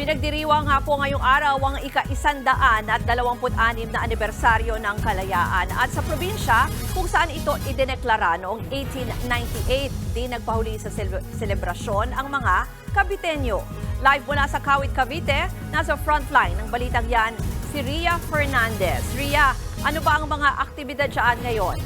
Pinagdiriwang nga po ngayong araw ang ika-isandaan at 26 na anibersaryo ng kalayaan. At sa probinsya, kung saan ito idineklara noong 1898, di nagpahuli sa sele- selebrasyon ang mga Caviteño. Live mula sa Kawit, Cavite, nasa frontline ng balitang yan, si Ria Fernandez. Ria, ano ba ang mga aktibidad dyan ngayon?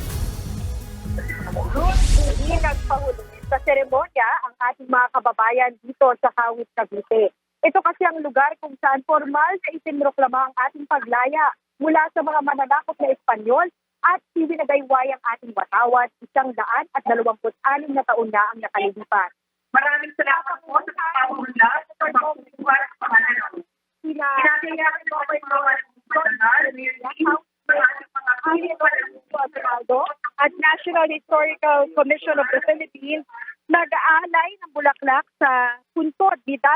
hindi nagpahuli sa seremonya ang ating mga kababayan dito sa Kawit, Cavite. Ito kasi ang lugar kung saan formal na isinroklama ang ating paglaya mula sa mga mananakop na Espanyol at ibinagayway ang ating watawat isang daan at dalawamput-anim na taon na ang nakalilipas. Maraming salamat po sa pagpapahula sa pagpapahula sa pangalan. Sina Kinakailangan po kayo mga national, Aguinaldo at National Historical Commission of the Philippines nag-aalay ng bulaklak sa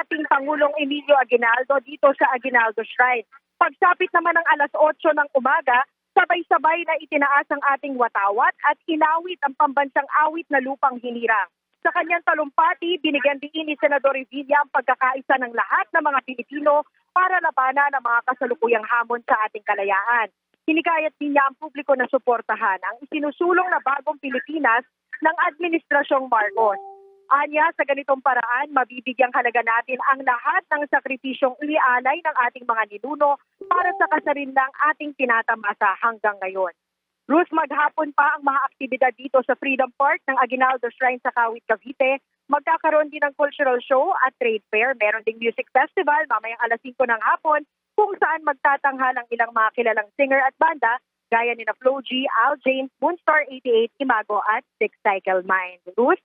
dating Pangulong Emilio Aguinaldo dito sa Aguinaldo Shrine. Pagsapit naman ng alas 8 ng umaga, sabay-sabay na itinaas ang ating watawat at inawit ang pambansang awit na lupang hinirang. Sa kanyang talumpati, binigyan din ni Senador Revilla ang pagkakaisa ng lahat ng mga Pilipino para labanan ang mga kasalukuyang hamon sa ating kalayaan. Hinikayat din niya ang publiko na suportahan ang isinusulong na bagong Pilipinas ng Administrasyong Marcos. Anya, sa ganitong paraan, mabibigyang halaga natin ang lahat ng sakripisyong inialay ng ating mga ninuno para sa kasarinlang ating tinatamasa hanggang ngayon. Ruth, maghapon pa ang mga aktibidad dito sa Freedom Park ng Aguinaldo Shrine sa Kawit, Cavite. Magkakaroon din ng cultural show at trade fair. Meron ding music festival mamayang alas 5 ng hapon kung saan magtatanghal ang ilang mga kilalang singer at banda gaya ni na Flo G, Al James, Moonstar 88, Imago at Six Cycle Mind. Ruth?